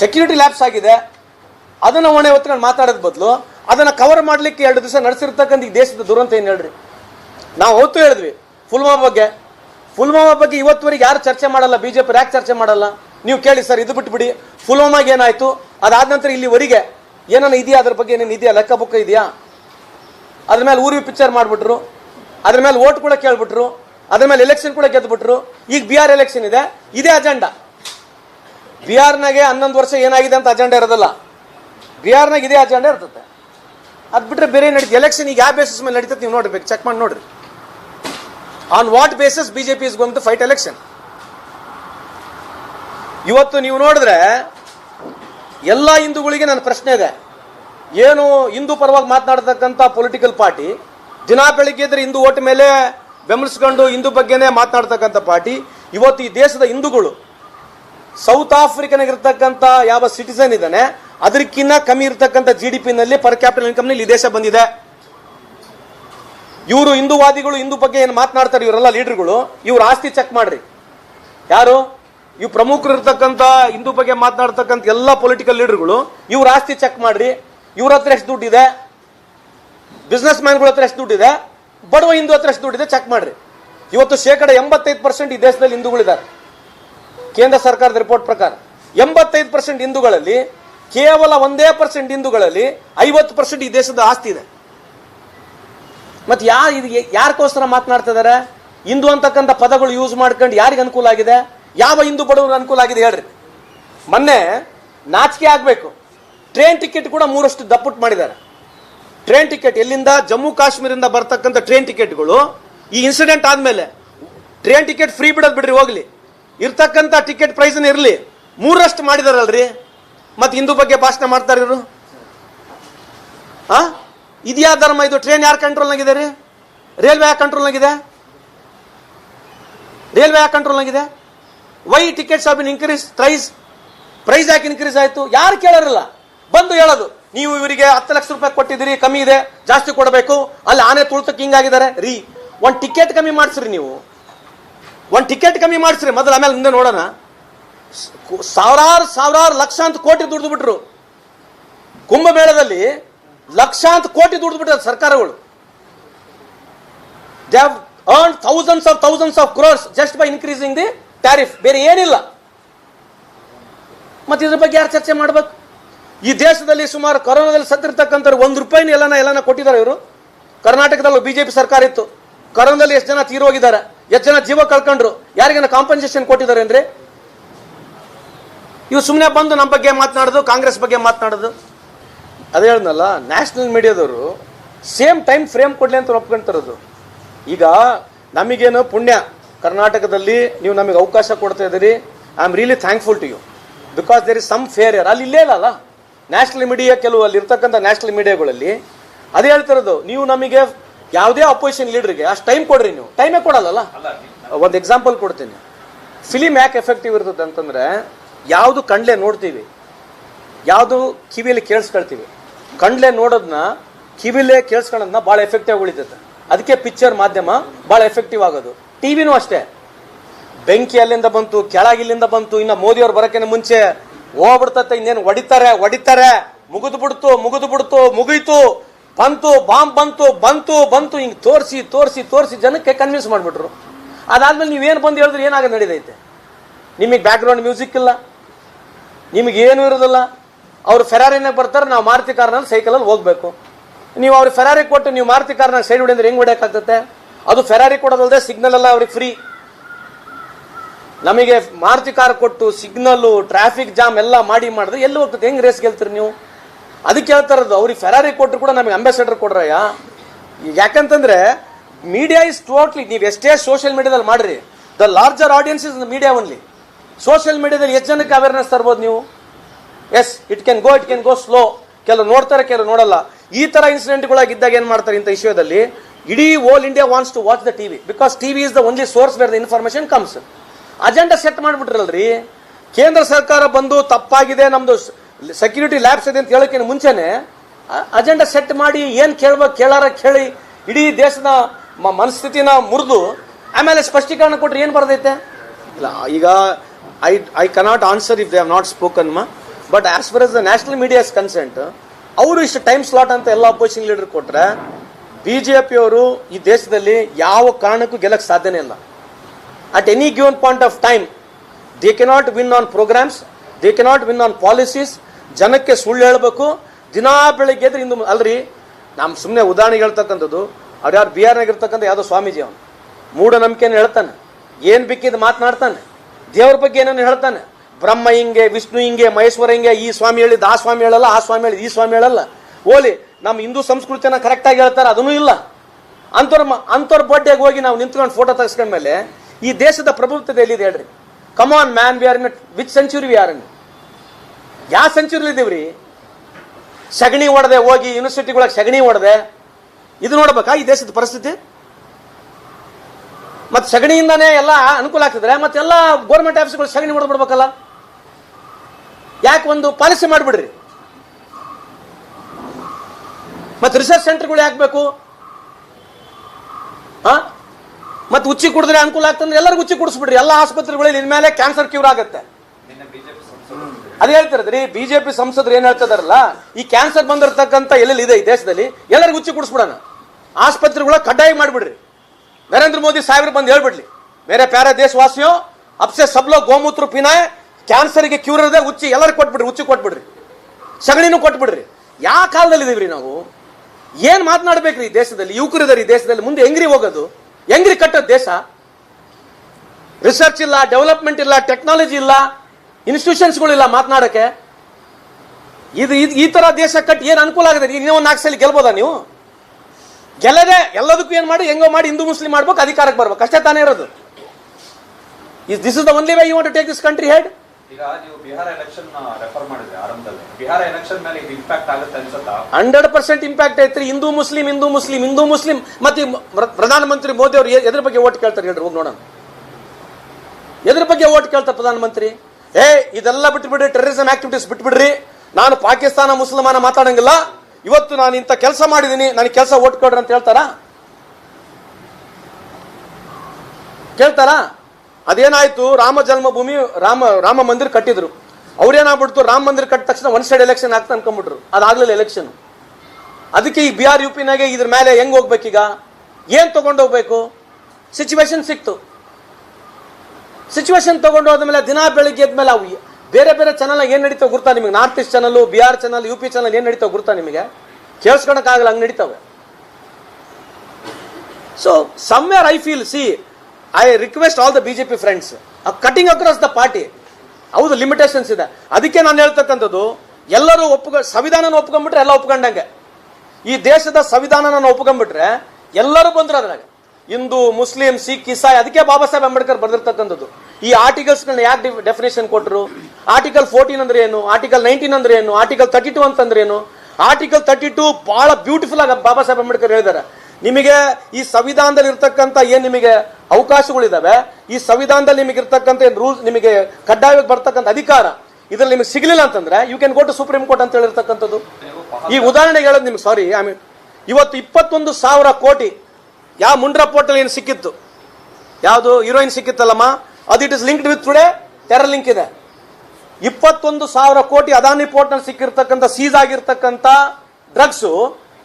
Security labs ಆಗಿದೆ. ಅದನ್ನ ಹೊಣೆ ಹೊತ್ಕೊಂಡು ಮಾತಾಡೋದ್ ಬದಲು, ಅದನ್ನ ಕವರ್ ಮಾಡ್ಲಿಕ್ಕೆ ಎರಡು ದಿವಸ ನಡೆಸಿರ್ತಕ್ಕಂಥ ಈ ದೇಶದ ದುರಂತ ಏನು ಹೇಳ್ರಿ? ನಾವು ಅವತ್ತು ಹೇಳಿದ್ವಿ, ಪುಲ್ವಾಮಾ ಬಗ್ಗೆ. ಪುಲ್ವಾಮಾ ಬಗ್ಗೆ ಇವತ್ತುವರೆಗೆ ಯಾರು ಚರ್ಚೆ ಮಾಡಲ್ಲ, ಬಿಜೆಪಿ ಯಾಕೆ ಚರ್ಚೆ ಮಾಡಲ್ಲ? ನೀವು ಕೇಳಿ ಸರ್, ಇದು ಬಿಟ್ಬಿಡಿ. ಫುಲ್ವಾಮಾಗೆ ಏನಾಯ್ತು? ಅದಾದ ನಂತರ ಇಲ್ಲಿವರೆಗೆ ಏನೇನು ಇದೆಯಾ ಅದ್ರ ಬಗ್ಗೆ ಏನೇನು ಇದೆಯಾ? ಲೆಕ್ಕ ಬುಕ್ಕ ಇದೆಯಾ? ಅದ್ರ ಮೇಲೆ ಊರಿ ಪಿಕ್ಚರ್ ಮಾಡಿಬಿಟ್ರು. ಅದ್ರ ಮೇಲೆ ಓಟ್ ಕೂಡ ಕೇಳ್ಬಿಟ್ರು. ಅದ್ರ ಮೇಲೆ ಎಲೆಕ್ಷನ್ ಕೂಡ ಗೆದ್ಬಿಟ್ರು. ಈಗ ಬಿಹಾರ್ ಎಲೆಕ್ಷನ್ ಇದೆ. ಇದೇ ಅಜೆಂಡಾ ಬಿಹಾರ್ನಾಗೆ ಹನ್ನೊಂದು ವರ್ಷ ಏನಾಗಿದೆ ಅಂತ ಅಜೆಂಡಾ ಇರೋದಿಲ್ಲ, ಬಿಹಾರ್ನಾಗ ಇದೇ ಅಜೆಂಡಾ ಇರ್ತದೆ. ಅದು ಬಿಟ್ರೆ ಬೇರೆ ನಡೀತಿ ಎಲೆಕ್ಷನ್ ಈಗ ಯಾವ ಬೇಸಿಸ್ ಮೇಲೆ ನಡೀತದೆ ನೀವು ನೋಡ್ಬೇಕು ಚೆಕ್ ಮಾಡಿ ನೋಡ್ರಿ. On what basis BJP is going to fight election ಇವತ್ತು ನೀವು ನೋಡಿದ್ರೆ ಎಲ್ಲ ಹಿಂದೂಗಳಿಗೆ ನನ್ನ ಪ್ರಶ್ನೆ ಇದೆ. ಏನು ಹಿಂದೂ ಪರವಾಗಿ ಮಾತನಾಡತಕ್ಕಂಥ ಪೊಲಿಟಿಕಲ್ ಪಾರ್ಟಿ ದಿನ ಬೆಳಿಗ್ಗೆ ಇದ್ರೆ ಹಿಂದೂ ಓಟ್ ಮೇಲೆ ಬೆಂಬಲಿಸ್ಕೊಂಡು ಹಿಂದೂ ಬಗ್ಗೆನೇ ಮಾತನಾಡ್ತಕ್ಕಂಥ ಪಾರ್ಟಿ ಇವತ್ತು ಈ ದೇಶದ ಹಿಂದೂಗಳು ಸೌತ್ ಆಫ್ರಿಕನಾಗಿರ್ತಕ್ಕಂಥ ಯಾವ ಸಿಟಿಸನ್ ಇದ್ದಾನೆ ಅದಕ್ಕಿಂತ ಕಮ್ಮಿ ಇರತಕ್ಕಂಥ ಜಿ ಡಿ ಪಿನಲ್ಲಿ ಪರ್ ಕ್ಯಾಪಿಟಲ್ ಇನ್ಕಮ್ನಲ್ಲಿ ಈ ದೇಶ ಬಂದಿದೆ. ಇವರು ಹಿಂದೂವಾದಿಗಳು, ಹಿಂದೂ ಬಗ್ಗೆ ಏನು ಮಾತನಾಡ್ತಾರೆ ಇವರೆಲ್ಲ ಲೀಡರ್ಗಳು, ಇವ್ರ ಆಸ್ತಿ ಚೆಕ್ ಮಾಡ್ರಿ. ಯಾರು? ಇವ್ ಪ್ರಮುಖರು ಇರ್ತಕ್ಕಂಥ, ಹಿಂದೂ ಬಗ್ಗೆ ಮಾತನಾಡ್ತಕ್ಕಂಥ ಎಲ್ಲ ಪೊಲಿಟಿಕಲ್ ಲೀಡರ್ಗಳು, ಇವ್ರ ಆಸ್ತಿ ಚೆಕ್ ಮಾಡ್ರಿ. ಇವ್ರ ಹತ್ರ ಎಷ್ಟು ದುಡ್ಡಿದೆ ಬಿಸ್ನೆಸ್ ಮ್ಯಾನ್ಗಳ ಹತ್ರ ಎಷ್ಟು ದುಡ್ಡಿದೆ ಬಡವ ಹಿಂದೂ ಹತ್ರ ಎಷ್ಟು ದುಡ್ಡಿದೆ ಚೆಕ್ ಮಾಡ್ರಿ. ಇವತ್ತು ಶೇಕಡ ಎಂಬತ್ತೈದು ಪರ್ಸೆಂಟ್ ಈ ದೇಶದಲ್ಲಿ ಹಿಂದೂಗಳಿದ್ದಾರೆ. ಕೇಂದ್ರ ಸರ್ಕಾರದ ರಿಪೋರ್ಟ್ ಪ್ರಕಾರ ಎಂಬತ್ತೈದು ಪರ್ಸೆಂಟ್ ಹಿಂದೂಗಳಲ್ಲಿ, ಕೇವಲ ಒಂದೇ ಪರ್ಸೆಂಟ್ ಹಿಂದೂಗಳಲ್ಲಿ ಐವತ್ತು ಪರ್ಸೆಂಟ್ ಈ ದೇಶದ ಆಸ್ತಿ ಇದೆ. ಮತ್ತೆ ಯಾರು ಇದು ಯಾರಕ್ಕೋಸ್ಕರ ಮಾತನಾಡ್ತಾ ಇದ್ದಾರೆ ಹಿಂದೂ ಅಂತಕ್ಕಂಥ ಪದಗಳು ಯೂಸ್ ಮಾಡ್ಕೊಂಡು ಯಾರಿಗೆ ಅನುಕೂಲ ಆಗಿದೆ? ಯಾವ ಹಿಂದೂ ಬಡವರು ಅನುಕೂಲ ಆಗಿದೆ ಹೇಳ್ರಿ. ಮೊನ್ನೆ ನಾಚಿಕೆ ಆಗಬೇಕು. ಟ್ರೈನ್ ಟಿಕೆಟ್ ಕೂಡ ಮೂರಷ್ಟು ದಪ್ಪುಟ್ ಮಾಡಿದ್ದಾರೆ. ಟ್ರೈನ್ ಟಿಕೆಟ್ ಎಲ್ಲಿಂದ? ಜಮ್ಮು ಕಾಶ್ಮೀರಿಂದ ಬರ್ತಕ್ಕಂಥ ಟ್ರೈನ್ ಟಿಕೆಟ್ಗಳು ಈ ಇನ್ಸಿಡೆಂಟ್ ಆದಮೇಲೆ. ಟ್ರೈನ್ ಟಿಕೆಟ್ ಫ್ರೀ ಬಿಡೋದು ಬಿಡ್ರಿ, ಹೋಗ್ಲಿ. ಇರ್ತಕ್ಕಂಥ ಟಿಕೆಟ್ ಪ್ರೈಸ್ ಇರಲಿ. ಮೂರಷ್ಟು ಮಾಡಿದಾರಲ್ರಿ? ಮತ್ತೆ ಹಿಂದೂ ಬಗ್ಗೆ ಭಾಷಣ ಮಾಡ್ತಾರೆ ಇವರು? ಹಾಂ ಇದ್ಯಾ ಧರ್ಮ? ಇದು ಟ್ರೈನ್ ಯಾರು ಕಂಟ್ರೋಲ್ನಾಗಿದೆ ರೀ? ರೈಲ್ವೆ ಯಾಕೆ ಕಂಟ್ರೋಲ್ನಾಗಿದೆ ರೈಲ್ವೆ ಯಾಕೆ ಕಂಟ್ರೋಲ್ನಾಗಿದೆ why tickets of increase price price ಯಾಕೆ ಇನ್ಕ್ರೀಸ್ ಆಯಿತು? ಯಾರು ಕೇಳೋರಿಲ್ಲ. ಬಂದು ಹೇಳೋದು. ನೀವು ಇವರಿಗೆ ಹತ್ತು ಲಕ್ಷ ರೂಪಾಯಿ ಕೊಟ್ಟಿದ್ದೀರಿ, ಕಮ್ಮಿ ಇದೆ, ಜಾಸ್ತಿ ಕೊಡಬೇಕು. ಅಲ್ಲಿ ಆನೆ ತುಳ್ತಕ್ಕೆ ಹಿಂಗಾಗಿದ್ದಾರೆ. ರೀ, ಒಂದು ಟಿಕೆಟ್ ಕಮ್ಮಿ ಮಾಡಿಸ್ರಿ ನೀವು. ಒಂದು ಟಿಕೆಟ್ ಕಮ್ಮಿ ಮಾಡಿಸ್ರಿ, ಮೊದಲು ಆಮೇಲೆ ಮುಂದೆ ನೋಡೋಣ. ಸಾವಿರಾರು ಸಾವಿರಾರು ಲಕ್ಷಾಂತ ಕೋಟಿ ದುಡ್ದು ಬಿಟ್ರು. ಕುಂಭಮೇಳದಲ್ಲಿ ಲಕ್ಷಾಂತ ಕೋಟಿ ದುಡ್ದು ಬಿಟ್ಟ ಸರ್ಕಾರಗಳು. They earn thousands of thousands of crores just by increasing the tariff ಬೇರೆ ಏನಿಲ್ಲ. ಮತ್ತೆ ಇದ್ರ ಬಗ್ಗೆ ಯಾರು ಚರ್ಚೆ ಮಾಡ್ಬೇಕು? ಈ ದೇಶದಲ್ಲಿ ಸುಮಾರು ಕೊರೋನಾದಲ್ಲಿ ಸತ್ತಿರ್ತಕ್ಕಂಥವ್ರು ಒಂದು ರೂಪಾಯಿನ ಎಲ್ಲನ ಎಲ್ಲನ ಕೊಟ್ಟಿದ್ದಾರೆ ಇವರು. ಕರ್ನಾಟಕದಲ್ಲೂ ಬಿಜೆಪಿ ಸರ್ಕಾರ ಇತ್ತು. ಕರೋನಾದಲ್ಲಿ ಎಷ್ಟು ಜನ ತೀರೋಗಿದ್ದಾರೆ? ಎಷ್ಟು ಜನ ಜೀವ ಕಳ್ಕೊಂಡ್ರು? ಯಾರಿಗೇನ ಕಾಂಪನ್ಸೇಷನ್ ಕೊಟ್ಟಿದ್ದಾರೆ ಅಂದ್ರೆ? ಇವು ಸುಮ್ಮನೆ ಬಂದು ನಮ್ಮ ಬಗ್ಗೆ ಮಾತನಾಡೋದು, ಕಾಂಗ್ರೆಸ್ ಬಗ್ಗೆ ಮಾತನಾಡೋದು. ಅದೇ ಹೇಳ್ದಲ್ಲ ನ್ಯಾಷನಲ್ ಮೀಡಿಯಾದವರು ಸೇಮ್ ಟೈಮ್ ಫ್ರೇಮ್ ಕೊಡಲಿ ಅಂತ ಒಪ್ಕೊಂತಿರೋದು ಈಗ ನಮಗೇನು ಪುಣ್ಯ, ಕರ್ನಾಟಕದಲ್ಲಿ ನೀವು ನಮಗೆ ಅವಕಾಶ ಕೊಡ್ತಾ ಇದ್ದೀರಿ I am really thankful to you because there is some barrier ಅಲ್ಲಿ ಇಲ್ಲೇ ಇಲ್ಲ ನ್ಯಾಷನಲ್ ಮೀಡಿಯಾ ಕೆಲವು, ಅಲ್ಲಿ ಇರ್ತಕ್ಕಂಥ ನ್ಯಾಷನಲ್ ಮೀಡಿಯಾಗಳಲ್ಲಿ ಅದೇ ಹೇಳ್ತಿರೋದು, ನೀವು ನಮಗೆ ಯಾವುದೇ ಅಪೋಸಿಷನ್ ಲೀಡರ್ಗೆ ಅಷ್ಟು ಟೈಮ್ ಕೊಡ್ರಿ ನೀವು. ಟೈಮೇ ಕೊಡಲ್ಲ ಒಂದು ಎಕ್ಸಾಂಪಲ್ ಕೊಡ್ತೀನಿ. ಫಿಲಿಮ್ ಯಾಕೆ ಎಫೆಕ್ಟಿವ್ ಇರ್ತದೆ ಅಂತಂದ್ರೆ, ಯಾವುದು ಕಣ್ಲೆ ನೋಡ್ತೀವಿ, ಯಾವುದು ಕಿವಿಯಲ್ಲಿ ಕೇಳಿಸ್ಕೊಳ್ತೀವಿ. ಕಣ್ಲೆ ನೋಡೋದನ್ನ ಕಿವಿಲೇ ಕೇಳಿಸ್ಕೊಳ್ಳೋದನ್ನ ಭಾಳ ಎಫೆಕ್ಟಿವ್ ಉಳಿತೈತೆ. ಅದಕ್ಕೆ ಪಿಕ್ಚರ್ ಮಾಧ್ಯಮ ಭಾಳ ಎಫೆಕ್ಟಿವ್ ಆಗೋದು. ಟಿವಿನೂ ಅಷ್ಟೇ. ಬೆಂಕಿ ಅಲ್ಲಿಂದ ಬಂತು ಕೆಳಗಿಲ್ಲಿಂದ ಬಂತು, ಇನ್ನು ಮೋದಿಯವ್ರು ಬರೋಕ್ಕಿಂತ ಮುಂಚೆ ಹೋಗ್ಬಿಡ್ತತೆ, ಇನ್ನೇನು ಹೊಡಿತಾರೆ ಹೊಡಿತಾರೆ. ಮುಗಿದು ಬಿಡ್ತು ಮುಗಿದು ಬಿಡ್ತು ಮುಗೀತು. ಬಂತು, ಬಾಂಬ್ ಬಂತು ಬಂತು ಬಂತು, ಹಿಂಗೆ ತೋರಿಸಿ ತೋರಿಸಿ ತೋರಿಸಿ ಜನಕ್ಕೆ ಕನ್ವಿನ್ಸ್ ಮಾಡಿಬಿಟ್ರು. ಅದಾದ್ಮೇಲೆ ನೀವೇನು ಬಂದು ಹೇಳಿದ್ರೆ ಏನಾಗ ನಡೀತೈತೆ? ನಿಮಗೆ ಬ್ಯಾಕ್ಗ್ರೌಂಡ್ ಮ್ಯೂಸಿಕ್ ಇಲ್ಲ, ನಿಮಗೆ ಏನು ಇರೋದಿಲ್ಲ. ಅವ್ರು ಫೆರಾರಿನೇ ಬರ್ತಾರೆ, ನಾವು ಮಾರುತಿ ಕಾರ್ನಲ್ಲಿ ಸೈಕಲಲ್ಲಿ ಹೋಗ್ಬೇಕು. ನೀವು ಅವ್ರಿಗೆ ಫೆರಾರಿ ಕೊಟ್ಟು, ನೀವು ಮಾರುತಿ ಕಾರ್ನಾಗ ಸೈಡ್ ಹೊಡಿಯಂದ್ರೆ ಹೆಂಗೆ ಹೊಡ್ಯಕ್ಕಾಗ್ತತೆ ಅದು ಫೆರಾರಿ ಕೊಡೋದಲ್ಲದೆ ಸಿಗ್ನಲ್ ಎಲ್ಲ ಅವ್ರಿಗೆ ಫ್ರೀ ನಮಗೆ ಮಾರುತಿ ಕಾರ್ ಕೊಟ್ಟು ಸಿಗ್ನಲ್ಲು ಟ್ರಾಫಿಕ್ ಜಾಮ್ ಎಲ್ಲ ಮಾಡಿ, ಮಾಡಿದ್ರೆ ಎಲ್ಲಿ ಹೋಗ್ತದೆ ಹೆಂಗೆ ರೇಸ್ ಗೆಲ್ತೀರಿ ನೀವು? ಅದಕ್ಕೆ ಹೇಳ್ತಾ ಇರೋದು ಅವ್ರಿಗೆ ಫೆರಾರಿ ಕೊಟ್ಟರು ಕೂಡ ನಮಗೆ ಅಂಬಾಸಿಡರ್ ಕೊಡ್ರಯ್ಯ. ಯಾಕಂತಂದರೆ ಮೀಡಿಯಾ ಇಸ್ ಟೋಟ್ಲಿ ನೀವು ಎಷ್ಟೇ ಸೋಷಿಯಲ್ ಮೀಡಿಯಾದಲ್ಲಿ ಮಾಡ್ರಿ the larger audience is media only social ಮೀಡಿಯಾದಲ್ಲಿ ಎಷ್ಟು ಜನಕ್ಕೆ ಅವೇರ್ನೆಸ್ ತರ್ಬೋದು ನೀವು? Yes it can go it can go slow ಕೆಲವು ನೋಡ್ತಾರೆ ಕೆಲವು ನೋಡಲ್ಲ. ಈ ತರ ಇನ್ಸಿಡೆಂಟ್ಗಳಾಗಿದ್ದಾಗ ಏನು ಮಾಡ್ತಾರೆ ಇಂಥ ವಿಷಯದಲ್ಲಿ? ಇಡೀ all India wants to watch the T V because TV is the only source where the information comes agenda set ಮಾಡ್ಬಿಟ್ರಲ್ರಿ. ಕೇಂದ್ರ ಸರ್ಕಾರ ಬಂದು ತಪ್ಪಾಗಿದೆ, ನಮ್ದು ಸೆಕ್ಯೂರಿಟಿ ಲ್ಯಾಬ್ಸ್ ಇದೆ ಅಂತ ಹೇಳೋಕ್ಕಿಂತ ಮುಂಚೆನೆ ಅಜೆಂಡಾ ಸೆಟ್ ಮಾಡಿ ಏನ್ ಕೇಳ್ಬೇಕು ಕೇಳಾರ ಕೇಳಿ ಇಡೀ ದೇಶದ ಮನಸ್ಥಿತಿನ ಮುರಿದು ಆಮೇಲೆ ಸ್ಪಷ್ಟೀಕರಣ ಕೊಟ್ಟರೆ ಏನು ಬರ್ತೈತೆ? ಇಲ್ಲ, ಈಗ I I cannot answer if they have not spoken ಮಾ. But as far as the national media is consent ಅವರು ಇಷ್ಟು ಟೈಮ್ ಸ್ಲಾಟ್ ಅಂತ ಎಲ್ಲ ಅಪೋಸಿಷನ್ ಲೀಡರ್ ಕೊಟ್ಟರೆ ಬಿ ಜೆ ಪಿಯವರು ಈ ದೇಶದಲ್ಲಿ ಯಾವ ಕಾರಣಕ್ಕೂ ಗೆಲ್ಲಕ್ಕೆ ಸಾಧ್ಯನೇ ಇಲ್ಲ. At any given point of time they cannot win on programmes they cannot win on policies ಜನಕ್ಕೆ ಸುಳ್ಳು ಹೇಳಬೇಕು. ದಿನಾ ಬೆಳಿಗ್ಗೆ ಎದ್ರೆ ಇಂದು ಅಲ್ರಿ ನಮ್ಮ ಸುಮ್ಮನೆ ಉದಾಹರಣೆಗೆ ಹೇಳ್ತಕ್ಕಂಥದ್ದು ಅವ್ರು ಯಾರು ಬಿಹಾರ್ನಾಗ ಇರ್ತಕ್ಕಂಥ ಯಾವುದೋ ಸ್ವಾಮೀಜಿ ಅವನು. ಮೂಢನಂಬಿಕೆಯನ್ನು ಹೇಳ್ತಾನೆ. ಏನು ಬಿಕ್ಕಿದ್ದು ಮಾತನಾಡ್ತಾನೆ. ದೇವ್ರ ಬಗ್ಗೆ ಏನೇನು ಹೇಳ್ತಾನೆ. ಬ್ರಹ್ಮ ಹಿಂಗೆ, ವಿಷ್ಣು ಹಿಂಗೆ, ಮಹೇಶ್ವರ ಹಿಂಗೆ, ಈ ಸ್ವಾಮಿ ಹೇಳಿದ, ಆ ಸ್ವಾಮಿ ಹೇಳಲ್ಲ, ಆ ಸ್ವಾಮಿ ಹೇಳಿದ, ಈ ಸ್ವಾಮಿ ಹೇಳಲ್ಲ. ಓಲಿ ನಮ್ಮ ಹಿಂದೂ ಸಂಸ್ಕೃತಿಯನ್ನು ಕರೆಕ್ಟಾಗಿ ಹೇಳ್ತಾರೆ, ಅದನ್ನೂ ಇಲ್ಲ. ಅಂಥವ್ರ ಅಂಥವ್ರ ಬಡ್ಡೆಗೆ ಹೋಗಿ ನಾವು ನಿಂತ್ಕೊಂಡು ಫೋಟೋ ತೆಗೆಸ್ಕೊಂಡ್ಮೇಲೆ ಈ ದೇಶದ ಪ್ರಭುತ್ವದ ಎಲ್ಲಿದೆ ಹೇಳ್ರಿ? Come on man we are in which century we are in ಯಾವ ಸೆಂಚುರಿ ಇದ್ದೀವ್ರಿ ಸಗಣಿ ಹೊಡೆದೆ ಹೋಗಿ ಯೂನಿವರ್ಸಿಟಿಗಳಾಗ ಸಗಣಿ ಹೊಡೆದೆ ಇದು ನೋಡ್ಬೇಕಾ ಈ ದೇಶದ ಪರಿಸ್ಥಿತಿ? ಮತ್ತೆ ಸಗಣಿಯಿಂದಾನೇ ಎಲ್ಲ ಅನುಕೂಲ ಆಗ್ತಿದ್ರೆ ಮತ್ತೆಲ್ಲ ಗೌರ್ಮೆಂಟ್ ಆಫೀಸ್ಗಳು ಸಗಣಿ ಹೊಡೆದ್ಬಿಡ್ಬೇಕಲ್ಲ ಯಾಕೆ ಒಂದು ಪಾಲಿಸಿ ಮಾಡಿಬಿಡ್ರಿ? ಮತ್ತೆ ರಿಸರ್ಚ್ ಸೆಂಟರ್ಗಳು ಯಾಕೆ ಬೇಕು ಹಾ? ಮತ್ತೆ ಉಚ್ಚಿ ಕುಡಿದ್ರೆ ಅನುಕೂಲ ಆಗ್ತಂದ್ರೆ ಎಲ್ಲರಿಗೂ ಉಚ್ಚಿ ಕುಡಿಸ್ಬಿಡ್ರಿ. ಎಲ್ಲ ಆಸ್ಪತ್ರೆಗಳಲ್ಲಿ ಇನ್ಮೇಲೆ ಕ್ಯಾನ್ಸರ್ ಕ್ಯೂರ್ ಆಗುತ್ತೆ. ಅದೇ ಹೇಳ್ತಿರದ್ರಿ ಬಿಜೆಪಿ ಸಂಸದರು ಏನ್ ಹೇಳ್ತದಾರಲ್ಲ, ಈ ಕ್ಯಾನ್ಸರ್ ಬಂದಿರತಕ್ಕಂಥ ಎಲ್ಲೆಲ್ಲಿ ಇದೆ ಈ ದೇಶದಲ್ಲಿ, ಎಲ್ಲರಿಗೂ ಉಚ್ಚಿ ಕುಡಿಸ್ಬಿಡೋಣ. ಆಸ್ಪತ್ರೆಗಳ ಕಡ್ಡಾಯ ಮಾಡಿಬಿಡ್ರಿ. ನರೇಂದ್ರ ಮೋದಿ ಸಾಹೇಬ್ರು ಬಂದು ಹೇಳ್ಬಿಡ್ಲಿ, ಬೇರೆ ಪ್ಯಾರ ದೇಶವಾಸಿಯೋ, ಅಪ್ಸೆ ಸಬ್ಲೋ ಗೋಮೂತ್ರ ಪಿನಾಯ್ ಕ್ಯಾನ್ಸರ್ಗೆ ಕ್ಯೂರ್ ಇರದೆ ಉಚ್ಚಿ ಎಲ್ಲರಿಗೂ ಕೊಟ್ಬಿಡ್ರಿ, ಉಚ್ಚಿ ಕೊಟ್ಬಿಡ್ರಿ. ಸಗಣಿನೂ ಕೊಟ್ಬಿಡ್ರಿ. ಯಾವ ಕಾಲದಲ್ಲಿ ಇದೀವ್ರಿ ನಾವು? ಏನು ಮಾತನಾಡ್ಬೇಕ್ರಿ ಈ ದೇಶದಲ್ಲಿ? ಯುವಕರಿದಾರೆ ಈ ದೇಶದಲ್ಲಿ, ಮುಂದೆ ಹೆಂಗ್ರಿ ಹೋಗೋದು? ಹೆಂಗ್ರಿ ಕಟ್ಟೋದು ದೇಶ? ರಿಸರ್ಚ್ ಇಲ್ಲ ಡೆವಲಪ್ಮೆಂಟ್ ಇಲ್ಲ ಟೆಕ್ನಾಲಜಿ ಇಲ್ಲ ಇನ್ಸ್ಟಿಟ್ಯೂಷನ್ಸ್ಗಳು ಇಲ್ಲ ಮಾತನಾಡಕ್ಕೆ ಇದು, ಇದು- ಈ ಥರ ದೇಶ ಕಟ್ಟಿ ಏನು ಅನುಕೂಲ ಆಗಿದೆ? ಈಗ ನೀವು ನಾಲ್ಕು ಸಲ ಗೆಲ್ಬೋದಾ ನೀವು? ಗೆಲ್ಲದೆ ಎಲ್ಲದಕ್ಕೂ ಏನು ಮಾಡಿ, ಹೆಂಗೋ ಮಾಡಿ ಹಿಂದೂ ಮುಸ್ಲಿಂ ಮಾಡ್ಬೇಕು, ಅಧಿಕಾರಕ್ಕೆ ಬರ್ಬೇಕು. ಅಷ್ಟೇ ತಾನೇ ಇರೋದು. Is this is the only way you want to take this country head hundred percent impact ಐತ್ರಿ. Hindu Muslim Hindu Muslim Hindu Muslim. ಮತ್ತೆ ಪ್ರ- ಪ್ರಧಾನಮಂತ್ರಿ ಮೋದಿ ಅವರು ಎದ್ರ ಬಗ್ಗೆ ಓಟ್ ಕೇಳ್ತಾರೆ ಹೇಳ್ರಿ, ಹೋಗಿ ನೋಡೋಣ. ಎದ್ರ ಬಗ್ಗೆ ಓಟ್ ಕೇಳ್ತಾರೆ ಪ್ರಧಾನಮಂತ್ರಿ? ಏ, ಇದೆಲ್ಲ ಬಿಟ್ಬಿಡ್ರಿ ಟೆರರಿಸಂ ಆಕ್ಟಿವಿಟೀಸ್ ಬಿಟ್ಬಿಡ್ರಿ. ನಾನು ಪಾಕಿಸ್ತಾನ ಮುಸಲ್ಮಾನ ಮಾತಾಡಂಗಿಲ್ಲ. ಇವತ್ತು ನಾನು ಇಂಥ ಕೆಲಸ ಮಾಡಿದ್ದೀನಿ. ನನಗೆ ಕೆಲಸ ಓಟ್ ಕೊಡ್ರಿ ಅಂತ ಹೇಳ್ತಾರಾ? ಕೇಳ್ತಾರಾ? ಅದೇನಾಯ್ತು? ರಾಮ ಜನ್ಮಭೂಮಿ, ರಾಮ ರಾಮ ಮಂದಿರ ಕಟ್ಟಿದ್ರು. ಅವ್ರೇನಾಗ್ಬಿಡ್ತು? ರಾಮ ಮಂದಿರ ಕಟ್ಟಿದ ತಕ್ಷಣ ಒನ್ ಸೈಡ್ ಎಲೆಕ್ಷನ್ ಆಗ್ತಾ ಅನ್ಕೊಂಡ್ಬಿಟ್ರು. ಅದಾಗ್ಲಿಲ್ಲ ಎಲೆಕ್ಷನ್ ಅದಕ್ಕೆ ಈ ಬಿಹಾರ್ ಯು ಪಿನಾಗೆ ಇದ್ರ ಮೇಲೆ ಹೆಂಗ್ ಹೋಗ್ಬೇಕೀಗ? ಏನ್ ಹೋಗ್ಬೇಕು? ಸಿಚುವೇಶನ್ ಸಿಕ್ತು. ಸಿಚುವೇಶನ್ ತಗೊಂಡು ಹೋದ್ಮೇಲೆ ದಿನ ಬೆಳಿಗ್ಗೆ ಎದ್ಮೇಲೆ ಅವು ಬೇರೆ ಬೇರೆ ಚಾನಲ್ ಏನ್ ನಡೀತಾವ ಗುರ್ತಾ ನಿಮಗೆ? North east channel Bihar channel U P channel ಏನ್ ನಡೀತಾವ ಗುರ್ತಾ ನಿಮಗೆ? ಕೇಳಿಸ್ಕೊಳಕ್ಕಾಗಲ್ಲ ಹಂಗ್ ನಡೀತಾವೆ. So somewhere I feel see I request all the BJP friends cutting across the party ಹೌದು ಲಿಮಿಟೇಷನ್ಸ್ ಇದೆ. ಅದಕ್ಕೆ ನಾನು ಹೇಳ್ತಕ್ಕಂಥದ್ದು, ಎಲ್ಲರೂ ಒಪ್ಕೊ ಸಂವಿಧಾನನ ಒಪ್ಕೊಂಡ್ಬಿಟ್ರೆ ಎಲ್ಲ ಒಪ್ಕೊಂಡಂಗೆ. ಈ ದೇಶದ ಸಂವಿಧಾನನ ಒಪ್ಕೊಂಡ್ಬಿಟ್ರೆ ಎಲ್ಲರೂ ಬಂದ್ರು ಅದ್ರಾಗ. ಹಿಂದೂ, ಮುಸ್ಲಿಂ, ಸಿಖ್, ಇಸಾಯಿ, ಅದಕ್ಕೆ ಬಾಬಾ ಸಾಹೇಬ್ ಅಂಬೇಡ್ಕರ್ ಬರ್ದಿರ್ತಕ್ಕಂಥದ್ದು. ಈ ಆರ್ಟಿಕಲ್ಸ್ಗಳನ್ನ ಯಾಕೆ ಡೆಫಿನೇಷನ್ ಕೊಟ್ಟರು ಆರ್ಟಿಕಲ್ ಫೋರ್ಟೀನ್ ಅಂದ್ರೆ ಏನು? ಆರ್ಟಿಕಲ್ ನೈನ್ಟೀನ್ ಅಂದ್ರೆ ಏನು? ಆರ್ಟಿಕಲ್ ತರ್ಟಿ ಟು ಅಂತಂದ್ರೆ ಏನು? ಆರ್ಟಿಕಲ್ ತರ್ಟಿ ಟು ಬಹಳ ಬ್ಯೂಟಿಫುಲ್ ಆಗಿ ಬಾಬಾ ಸಾಹೇಬ್ ಅಂಬೇಡ್ಕರ್ ಹೇಳಿದ್ದಾರೆ. ನಿಮಗೆ ಈ ಸಂವಿಧಾನದಲ್ಲಿ ಇರ್ತಕ್ಕಂಥ ಏನು ನಿಮಗೆ ಅವಕಾಶಗಳಿದಾವೆ, ಈ ಸಂವಿಧಾನದಲ್ಲಿ ನಿಮಗೆ ಇರ್ತಕ್ಕಂಥ ಏನು ರೂಲ್ಸ್ ನಿಮಗೆ ಕಡ್ಡಾಯವಾಗಿ ಬರ್ತಕ್ಕಂಥ ಅಧಿಕಾರ, ಇದ್ರಲ್ಲಿ ನಿಮಗೆ ಸಿಗಲಿಲ್ಲ ಅಂತಂದ್ರೆ you can go to supreme court ಅಂತ ಹೇಳಿರ್ತಕ್ಕಂಥದ್ದು. ಈ ಉದಾಹರಣೆಗೆ ಹೇಳೋದು ನಿಮ್ಗೆ ಸಾರಿ ಐ ಮೀನ್ ಇವತ್ತು ಇಪ್ಪತ್ತೊಂದು ಸಾವಿರ ಕೋಟಿ ಯಾವ ಮುಂಡ್ರಾ ಪೋರ್ಟಲ್ ಏನು ಸಿಕ್ಕಿತ್ತು? ಯಾವುದು ಹೀರೋಯಿನ್ ಸಿಕ್ಕಿತ್ತಲ್ಲಮ್ಮ? ಅದು it is linked with today terror link ಇದೆ. ಇಪ್ಪತ್ತೊಂದು ಸಾವಿರ ಕೋಟಿ ಅದಾನಿ ಪೋರ್ಟ್ನಲ್ಲಿ ಸಿಕ್ಕಿರ್ತಕ್ಕಂಥ ಸೀಸ್ ಆಗಿರ್ತಕ್ಕಂಥ drugs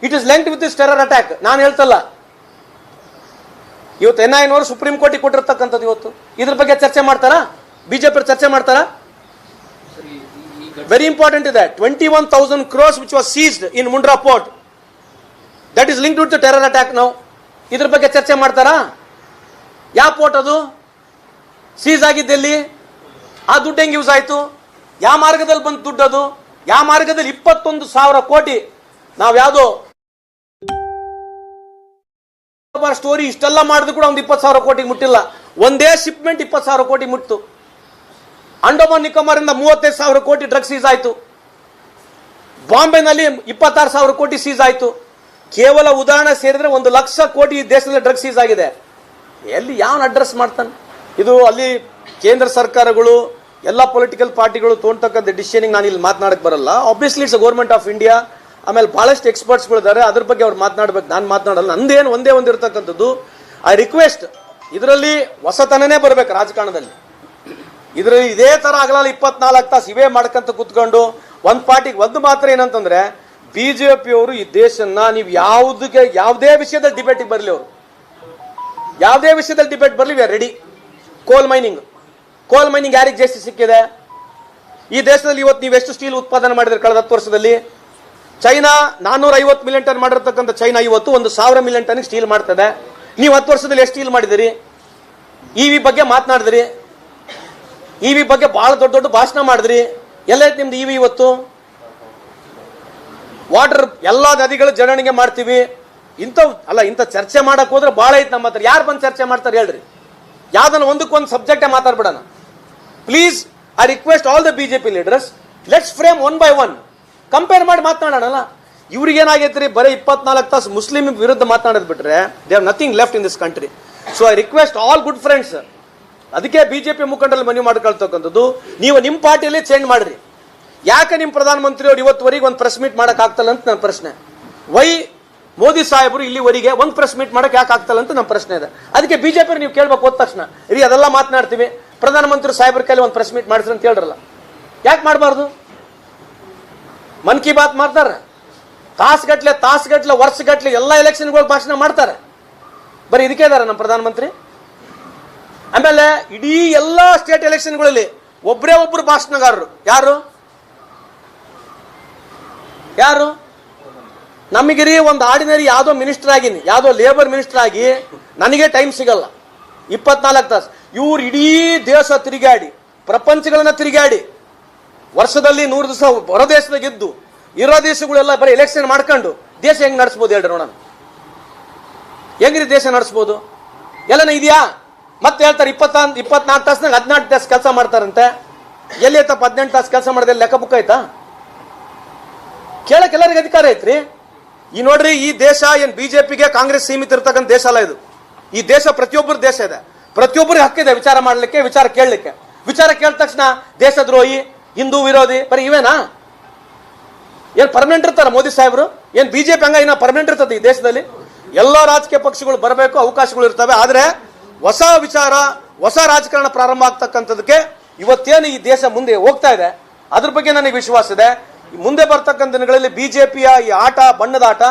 it is linked with this terror attack ನಾನು ಹೇಳ್ತಲ್ಲ. ಇವತ್ತು ಎನ್ ಐ ನವರು ಸುಪ್ರೀಂ ಕೋರ್ಟಿಗೆ ಕೊಟ್ಟಿರ್ತಕ್ಕಂಥದ್ದು ಇವತ್ತು. ಇದ್ರ ಬಗ್ಗೆ ಚರ್ಚೆ ಮಾಡ್ತಾರಾ? ಬಿಜೆಪಿ ಚರ್ಚೆ ಮಾಡ್ತಾರಾ? ವೆರಿ ಇಂಪಾರ್ಟೆಂಟ್ ಇದೆ. Twenty one thousand crores which was seized in Mundra port that is link with terror attack ನಾವು ಇದ್ರ ಬಗ್ಗೆ ಚರ್ಚೆ ಮಾಡ್ತಾರಾ? ಯಾವ ಪೋರ್ಟ್ ಅದು? ಸೀಸ್ ಆಗಿದ್ದೆಲ್ಲಿ ಆ ದುಡ್ಡು ಹೆಂಗೆ ಯೂಸ್ ಆಯ್ತು? ಯಾವ ಮಾರ್ಗದಲ್ಲಿ ಬಂದ ದುಡ್ಡು ಅದು? ಯಾವ ಮಾರ್ಗದಲ್ಲಿ ಇಪ್ಪತ್ತೊಂದು ಸಾವಿರ ಕೋಟಿ ನಾವು ಯಾವುದು ಸ್ಟೋರಿ ಇಷ್ಟೆಲ್ಲ ಮಾಡಿದ್ರು ಕೂಡ ಒಂದು ಇಪ್ಪತ್ತು ಸಾವಿರ ಕೋಟಿಗೆ ಮುಟ್ಟಿಲ್ಲ. ಒಂದೇ ಶಿಪ್ಮೆಂಟ್ ಇಪ್ಪತ್ತು ಸಾವಿರ ಕೋಟಿ ಮುಟ್ತು. ಅಂಡಮಾನ್ ನಿಕೋಬಾರಿಂದ ಮೂವತ್ತೈದು ಸಾವಿರ ಕೋಟಿ ಡ್ರಗ್ಸ್ ಸೀಸ್ ಆಯಿತು. ಬಾಂಬೆನಲ್ಲಿ ಇಪ್ಪತ್ತಾರು ಸಾವಿರ ಕೋಟಿ ಸೀಸ್ ಆಯಿತು. ಕೇವಲ ಉದಾಹರಣೆ ಸೇರಿದ್ರೆ ಒಂದು ಲಕ್ಷ ಕೋಟಿ ದೇಶದಲ್ಲಿ ಡ್ರಗ್ಸ್ ಸೀಸ್ ಆಗಿದೆ. ಎಲ್ಲಿ ಯಾವ ಅಡ್ರೆಸ್ ಮಾಡ್ತಾನೆ? ಇದು ಅಲ್ಲಿ ಕೇಂದ್ರ ಸರ್ಕಾರಗಳು, ಎಲ್ಲ ಪೊಲಿಟಿಕಲ್ ಪಾರ್ಟಿಗಳು ತೋರ್ತಕ್ಕಂಥ ಡಿಸಿಷನಿಗೆ ನಾನು ಇಲ್ಲಿ ಮಾತನಾಡಕ್ಕೆ ಬರಲ್ಲ. Obviously it's government of India ಆಮೇಲೆ ಭಾಳಷ್ಟು ಎಕ್ಸ್ಪರ್ಟ್ಸ್ಗಳಿದ್ದಾರೆ ಅದ್ರ ಬಗ್ಗೆ ಅವ್ರು ಮಾತನಾಡ್ಬೇಕು. ನಾನು ಮಾತನಾಡಲ್ಲ. ನಂದೇನು ಒಂದೇ ಒಂದು ಇರ್ತಕ್ಕಂಥದ್ದು. ಐ ರಿಕ್ವೆಸ್ಟ್ ಇದರಲ್ಲಿ ಹೊಸತನನೇ ಬರಬೇಕು ರಾಜಕಾರಣದಲ್ಲಿ. ಇದರಲ್ಲಿ ಇದೇ ತರ ಆಗಲಲ್ಲ ಇಪ್ಪತ್ನಾಲ್ಕು ತಾಸು ಇವೇ ಮಾಡ್ಕಂತ ಕುತ್ಕೊಂಡು ಒಂದು ಪಾರ್ಟಿಗೆ ಒಂದು ಮಾತ್ರ ಏನಂತಂದ್ರೆ ಪಿಯವರು ಈ ದೇಶನ್ನ ನೀವು ಯಾವುದಕ್ಕೆ ಯಾವುದೇ ವಿಷಯದಲ್ಲಿ ಡಿಬೇಟಿಗೆ ಬರಲಿ ಅವರು. ಯಾವುದೇ ವಿಷಯದಲ್ಲಿ ಡಿಬೇಟ್ ಬರಲಿ we ready coal mining coal mining ಯಾರಿಗೆ ಜಾಸ್ತಿ ಸಿಕ್ಕಿದೆ? ಈ ದೇಶದಲ್ಲಿ ಇವತ್ತು ನೀವು ಎಷ್ಟು ಸ್ಟೀಲ್ ಉತ್ಪಾದನೆ ಮಾಡಿದ್ರೆ ಕಳೆದ ಹತ್ತು ವರ್ಷದಲ್ಲಿ? ಚೈನಾ ನಾನ್ನೂರ ಐವತ್ತು ಮಿಲಿಯನ್ ಟನ್ ಮಾಡಿರ್ತಕ್ಕಂಥ ಚೈನಾ ಇವತ್ತು ಒಂದು ಸಾವಿರ ಮಿಲಿಯನ್ ಟನ್ ಸ್ಟೀಲ್ ಮಾಡ್ತದೆ. ನೀವು ಹತ್ತು ವರ್ಷದಲ್ಲಿ ಎಷ್ಟು ಸ್ಟೀಲ್ ಮಾಡಿದಿರಿ ವಿ ಬಗ್ಗೆ ಮಾತನಾಡಿದ್ರಿ. ವಿ ಬಗ್ಗೆ ಬಹಳ ದೊಡ್ಡ ದೊಡ್ಡ ಭಾಷಣ ಮಾಡಿದ್ರಿ. ಎಲ್ಲ ನಿಮ್ದು ವಿ ಇವತ್ತು? ವಾಟರ್ ಎಲ್ಲ ನದಿಗಳು ಜನಣಿಗೆ ಮಾಡ್ತೀವಿ. ಇಂಥ, ಅಲ್ಲ, ಇಂಥ ಚರ್ಚೆ ಮಾಡಕ್ ಹೋದ್ರೆ ಬಹಳ ಐತೆ ನಮ್ಮ ಹತ್ರ. ಯಾರು ಬಂದು ಚರ್ಚೆ ಮಾಡ್ತಾರೆ ಹೇಳ್ರಿ. ಯಾವ್ದನ್ನ ಒಂದಕ್ಕೊಂದು ಸಬ್ಜೆಕ್ಟೇ ಮಾತಾಡ್ಬಿಡೋಣ. Please I request all the BJP leaders let's frame one by one compare ಮಾಡಿ ಮಾತನಾಡೋಣಲ್ಲ? ಇವ್ರಿಗೆ ರೀ ಬರೀ ಇಪ್ಪತ್ನಾಲ್ಕು ತಾಸು ಮುಸ್ಲಿಂ ವಿರುದ್ಧ ಮಾತನಾಡೋದು ಬಿಟ್ರೆ they are nothing left in this country so I request all good friends ಅದಕ್ಕೆ ಬಿಜೆಪಿ ಮುಖಂಡರಲ್ಲಿ ಮನವಿ ಮಾಡ್ಕೊಳ್ತಕ್ಕಂಥದ್ದು, ನೀವು ನಿಮ್ಮ ಪಾರ್ಟಿಯಲ್ಲಿ ಚೇಂಜ್ ಮಾಡ್ರಿ. ಯಾಕೆ ನಿಮ್ಮ ಪ್ರಧಾನಮಂತ್ರಿ ಅವ್ರು ಇವತ್ತುವರೆಗೆ ಒಂದು ಪ್ರೆಸ್ ಮೀಟ್ ಮಾಡೋಕ್ಕಾಗ್ತಲ್ಲ ಅಂತ ನನ್ನ ಪ್ರಶ್ನೆ. ವೈ ಮೋದಿ ಸಾಹೇಬರು ಇಲ್ಲಿವರೆಗೆ ಒಂದು ಪ್ರೆಸ್ ಮೀಟ್ ಮಾಡೋಕೆ ಯಾಕೆ ಆಗ್ತಲ್ಲ ಅಂತ ನಮ್ಮ ಪ್ರಶ್ನೆ ಇದೆ. ಅದಕ್ಕೆ ಬಿಜೆಪಿ ನೀವು ಕೇಳಬೇಕು ಹೋದ ತಕ್ಷಣ. ರೀ ಅದೆಲ್ಲ ಮಾತನಾಡ್ತೀವಿ. ಪ್ರಧಾನಮಂತ್ರಿ ಸಾಹೇಬ್ರ ಕೈಲಿ ಒಂದು ಪ್ರೆಸ್ ಮೀಟ್ ಮಾಡಿಸ್ರಿ ಅಂತ ಹೇಳ್ರಲ್ಲ. ಯಾಕೆ ಮಾಡಬಾರ್ದು? ಮನ್ ಕಿ ಬಾತ್ ಮಾಡ್ತಾರೆ. ತಾಸುಗಟ್ಲೆ ತಾಸುಗಟ್ಲೆ ವರ್ಷಗಟ್ಲೆ ಎಲ್ಲ ಎಲೆಕ್ಷನ್ಗಳು ಭಾಷಣ ಮಾಡ್ತಾರೆ. ಬರೀ ಇದಕ್ಕೆ ಇದಾರೆ ನಮ್ಮ ಪ್ರಧಾನಮಂತ್ರಿ. ಆಮೇಲೆ ಇಡೀ ಎಲ್ಲ ಸ್ಟೇಟ್ ಎಲೆಕ್ಷನ್ಗಳಲ್ಲಿ ಒಬ್ಬರೇ ಒಬ್ಬರು ಭಾಷಣಗಾರರು. ಯಾರು? ಯಾರು? ನಮಗಿರಿ ಒಂದು ಆರ್ಡಿನರಿ ಯಾವುದೋ ಮಿನಿಸ್ಟರ್ ಆಗಿನಿ. ಯಾವುದೋ ಲೇಬರ್ ಮಿನಿಸ್ಟರ್ ಆಗಿ ನನಗೆ ಟೈಮ್ ಸಿಗಲ್ಲ. ಇಪ್ಪತ್ನಾಲ್ಕು ತಾಸು. ಇವ್ರು ಇಡೀ ದೇಶ ತಿರುಗಾಡಿ ಪ್ರಪಂಚಗಳನ್ನ ತಿರುಗಾಡಿ ವರ್ಷದಲ್ಲಿ ನೂರು ದಿವಸ ಹೊರ ದೇಶದಾಗ ಇದ್ದು ಇರೋ ದೇಶಗಳೆಲ್ಲ ಬರೀ ಎಲೆಕ್ಷನ್ ಮಾಡ್ಕೊಂಡು ದೇಶ ಹೆಂಗ್ ನಡೆಸ್ಬೋದು ಹೇಳ್ರಿ ನೋಡೋಣ. ಹೆಂಗ್ರಿ ದೇಶ ನಡೆಸ್ಬೋದು? ಎಲ್ಲನ ಇದೆಯಾ? ಮತ್ತೆ ಹೇಳ್ತಾರೆ ಇಪ್ಪತ್ತ ಇಪ್ಪತ್ನಾಲ್ಕು ತಾಸ್ನಾಗ ಹದಿನಾಲ್ಕು ತಾಸು ಕೆಲಸ ಮಾಡ್ತಾರಂತೆ. ಎಲ್ಲಿ ಐತಪ್ಪ ಹದಿನೆಂಟು ತಾಸು ಕೆಲಸ ಮಾಡಿದೆ, ಲೆಕ್ಕ ಬುಕ್ ಆಯ್ತಾ? ಕೇಳಕ್ಕೆ ಎಲ್ಲರಿಗೆ ಅಧಿಕಾರ ಐತ್ರಿ? ಈ ನೋಡ್ರಿ, ಈ ದೇಶ ಏನ್ ಬಿಜೆಪಿಗೆ ಕಾಂಗ್ರೆಸ್ ಸೀಮಿತ ಇರ್ತಕ್ಕಂಥ ದೇಶ ಅಲ್ಲ ಇದು. ಈ ದೇಶ ಪ್ರತಿಯೊಬ್ಬರು ದೇಶ ಇದೆ. ಪ್ರತಿಯೊಬ್ಬರಿಗೆ ಹಕ್ಕಿದೆ ವಿಚಾರ ಮಾಡಲಿಕ್ಕೆ, ವಿಚಾರ ಕೇಳಲಿಕ್ಕೆ. ವಿಚಾರ ಕೇಳಿದ ತಕ್ಷಣ ದೇಶದ್ರೋಹಿ ಹಿಂದೂ ವಿರೋಧಿ, ಬರೀ ಇವೇನಾ? ಏನು ಪರ್ಮನೆಂಟ್ ಇರ್ತಾರ ಮೋದಿ ಸಾಹೇಬರು? ಏನ್ ಬಿಜೆಪಿ ಹಂಗ ಇನ್ನ ಪರ್ಮನೆಂಟ್ ಇರ್ತದೆ ಈ ದೇಶದಲ್ಲಿ? ಎಲ್ಲ ರಾಜಕೀಯ ಪಕ್ಷಗಳು ಬರಬೇಕು, ಅವಕಾಶಗಳು ಇರ್ತವೆ. ಆದರೆ ಹೊಸ ವಿಚಾರ, ಹೊಸ ರಾಜಕಾರಣ ಪ್ರಾರಂಭ ಆಗ್ತಕ್ಕಂಥದಕ್ಕೆ ಇವತ್ತೇನು ಈ ದೇಶ ಮುಂದೆ ಹೋಗ್ತಾ ಇದೆ? ಅದ್ರ ಬಗ್ಗೆ ನನಗೆ ವಿಶ್ವಾಸ ಇದೆ. ಮುಂದೆ ಬರ್ತಕ್ಕಂಥ ದಿನಗಳಲ್ಲಿ ಬಿಜೆಪಿಯ ಈ ಆಟ, ಬಣ್ಣದ ಆಟ